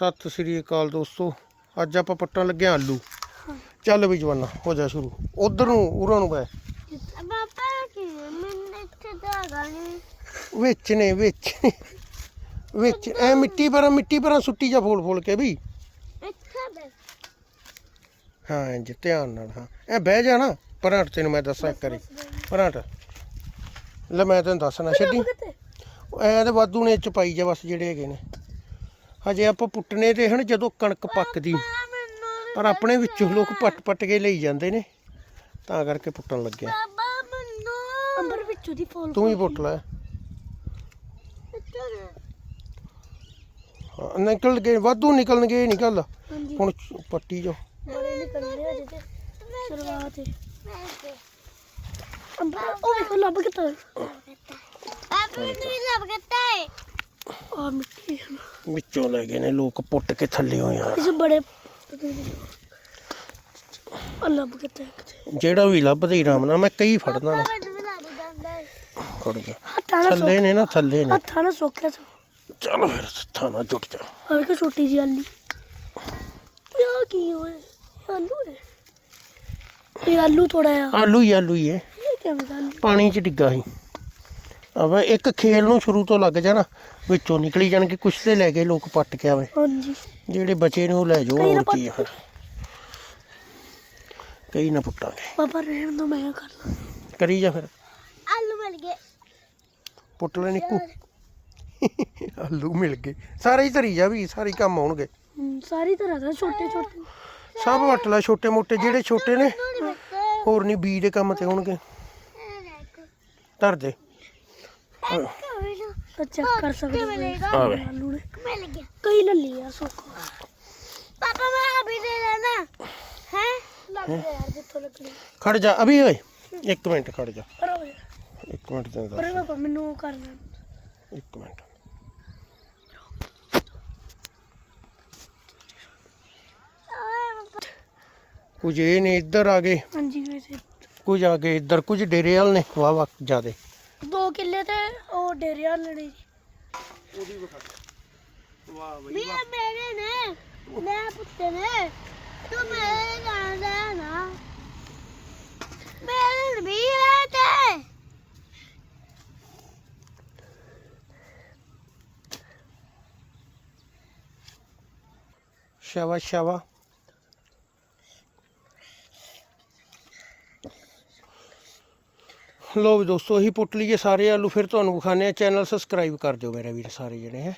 ਸਤਿ ਸ੍ਰੀ ਅਕਾਲ ਦੋਸਤੋ। ਅੱਜ ਆਪਾਂ ਪੱਟਣ ਲੱਗੇ ਆਂ ਆਲੂ। ਚੱਲ ਵੀ ਜਵਾਨਾ ਹੋ ਜਾ ਸ਼ੁਰੂ। ਉਧਰ ਨੂੰ ਉਰਾਂ ਨੂੰ ਬੈ ਪਾਪਾ ਕੀ ਮੈਨੂੰ ਇੱਥੇ ਦਾਗਾ ਨਹੀਂ ਵਿੱਚ ਨੇ ਵਿੱਚ। ਵਿੱਚ ਐ ਮਿੱਟੀ ਪਰ ਮਿੱਟੀ ਪਰ ਸੁੱਟੀ ਜਾ ਫੋਲ ਫੋਲ ਕੇ ਵੀ। ਇੱਥੇ ਬੈ ਹਾਂ ਇੰਜ ਧਿਆਨ ਨਾਲ ਹਾਂ। ਐ ਬਹਿ ਜਾ ਨਾ ਪਰਾਂ ਹਟ ਤੈਨੂੰ ਮੈਂ ਦੱਸਾਂ ਇੱਕ ਵਾਰੀ। ਪਰਾਂ ਹਟ ਲੈ ਮੈਂ ਤੈਨੂੰ ਦੱਸਣਾ ਛੱਡੀ। ਐ ਤੇ ਵਾਧੂ ਨੇ ਚ ਪਾਈ ਜਾ ਬਸ ਜਿਹੜੇ ਹੈਗੇ ਨੇ। ਹਜੇ ਆਪਾਂ ਪੁੱਟਨੇ ਤੇ ਹਨ ਜਦੋਂ ਕਣਕ ਪੱਕਦੀ। ਪਰ ਆਪਣੇ ਵਿੱਚੋਂ ਲੋਕ ਪੱਟ ਪੱਟ ਕੇ ਲਈ ਜਾਂਦੇ ਨੇ। ਤਾਂ ਕਰਕੇ ਪੁੱਟਣ ਲੱਗਿਆ ਅੰਬਰ ਵਿੱਚੋਂ ਦੀ ਫੋਲ ਤੂੰ ਹੀ ਪੁੱਟ ਲੈ। ਹਾਂ, ਨਿਕਲ ਗਏ ਵਾਧੂ ਨਿਕਲਣਗੇ ਨਿਕਲ ਹੁਣ ਪੱਟੀ ਜੋ। ਬੜੇ ਨਿਕਲਦੇ ਅਜੇ ਤੇ। ਸ਼ੁਰੂਆਤ ਹੈ ਅੰਬਰ ਉਹ ਵੇਖੋ ਲੱਭ ਕਿਤਾ ਪਾਪਾ ਵੀ ਲੱਭ ਕਿਤਾ ਹੈ ਆ ਮਿੱਟੀ ਵਿੱਚੋਂ ਲੈ ਗਏ ਨੇ ਲੋਕ ਪੁੱਟ ਕੇ ਥੱਲੇ ਹੋ ਯਾਰ ਇਸ ਬੜੇ ਕਿਤਾ ਕਿਤੇ ਜਿਹੜਾ ਵੀ ਲੱਭਦੇ ਹੀ ਰਾਮ ਨਾਲ ਮੈਂ ਕਈ ਫੜਦਾ ਨਾ। ਮੈਨੂੰ ਵੀ ਲੱਭ ਜਾਂਦਾ ਹੈ। ਫੜ ਗਿਆ। ਹੱਥਾਂ ਨਾਲ ਥੱਲੇ ਨੇ ਨਾ ਥੱਲੇ ਨੇ। ਹੱਥਾਂ ਨਾਲ ਸੋਖਿਆ ਸੋ ਚਲ ਫਿਰ ਥਾਣਾ ਜੁਟ ਜਾ। ਆ ਵੇਖੋ ਛੋਟੀ ਜਿਹੀ ਆਲੀ? ਯਾ ਕੀ ਹੋਏ ਆਲੂ ਹੈ ਇਹ ਆਲੂ ਥੋੜਾ ਆ ਆਲੂ ਹੀ ਆਲੂ ਹੀ ਹੈ। ਇਹ ਕਿਵੇਂ ਆਲੂ? ਪਾਣੀ 'ਚ ਡਿੱਗਾ ਸੀ। ਆਵੇ ਇੱਕ ਖੇਲ ਨੂੰ ਸ਼ੁਰੂ ਤੋਂ ਲੱਗ ਜਾਣਾ ਵਿੱਚੋਂ ਨਿਕਲੀ ਜਾਣਗੇ ਕੁਛ ਤੇ ਲੈ ਕੇ ਲੋਕ ਪੱਟ ਕੇ ਆਵੇ। ਹਾਂਜੀ। ਜਿਹੜੇ ਬਚੇ ਨੇ ਉਹ ਲੈ ਜਾਓ ਹੋਰ ਕੀ ਆ। ਫਿਰ ਕਈ ਨਾ ਪੁੱਟਾਂਗੇ। ਪਾਪਾ ਰਹਿਣ ਦੋ ਮੈਂ ਕਰ ਲਾਂ। ਕਰੀ ਜਾ ਫਿਰ। ਆਲੂ ਮਿਲ ਗਏ। ਪੁੱਟ ਲੈ ਨਿੱਕੂ। ਆਲੂ ਮਿਲ ਗਏ। ਸਾਰੇ ਹੀ ਧਰੀ ਜਾ ਵੀ ਸਾਰੇ ਹੀ ਕੰਮ ਆਉਣਗੇ। ਹਮ, ਸਾਰੀ ਤਰ੍ਹਾਂ ਦਾ ਛੋਟੇ ਛੋਟੇ। ਸਭ ਵੱਟ ਲੈ ਛੋਟੇ ਮੋਟੇ ਜਿਹੜੇ ਛੋਟੇ ਨੇ। ਹੋਰ ਨਹੀਂ ਬੀ ਦੇ ਕੰਮ ਤੇ ਹੋਣਗੇ ਧਰ ਦੇ। ਤਾਂ ਚੈੱਕ ਕਰ ਸਕਦੇ ਹੋ ਆਵੇ। ਆਲੂ ਨੇ। ਮਿਲ ਗਿਆ। ਕਈ ਲੱਲੀ ਆ ਸੋਕੋ ਪਾਪਾ ਮੈਂ ਅਭੀ ਦੇ ਦੇਣਾ। ਹੈ? ਲੱਗ ਗਿਆ ਯਾਰ ਜਿੱਥੋਂ ਲੱਗਣੀ। ਖੜ ਜਾ ਅਭੀ ਓਏ। ਇੱਕ ਮਿੰਟ ਖੜ ਜਾ। ਪਰ ਓਏ। ਇੱਕ ਮਿੰਟ ਤੈਨੂੰ ਪਰ ਦੱਸ ਪਾਪਾ ਮੈਨੂੰ ਉਹ ਕਰਨਾ ਇੱਕ ਮਿੰਟ। ਕੁਝ ਇਹ ਨੇ ਇੱਧਰ ਆ ਗਏ। ਹਾਂਜੀ ਵੈਸੇ। ਕੁਝ ਆ ਗਏ ਇੱਧਰ ਕੁਝ ਡੇਰੇ ਵਾਲ ਨੇ। ਵਾਹ ਵਾਹ ਜਿਆਦੇ। ਦੋ ਕਿੱਲੇ ਤੇ ਉਹ ਡੇਰਿਆ ਲੜੀ ਵਾਹ ਵੀ ਇਹ ਮੇਰੇ ਨੇ ਮੈਂ ਪੁੱਤੇ ਨੇ। ਤੂੰ ਮੇਰੇ ਜਾਣਦਾ ਨਾ ਮੇਰੇ ਵੀ ਹੈ ਤੇ। ਸ਼ਾਵਾ ਸ਼ਾਵਾ। ਲੋ ਵੀ ਦੋਸਤੋ ਅਸੀਂ ਪੁੱਟ ਲਈਏ ਸਾਰੇ ਆਲੂ, ਫਿਰ ਤੁਹਾਨੂੰ ਵਿਖਾਣੇ ਆ ਚੈਨਲ ਸਬਸਕ੍ਰਾਈਬ ਕਰ ਦਿਓ ਮੇਰਾ ਵੀਰ, ਸਾਰੇ ਜਿਹੜੇ ਹੈ।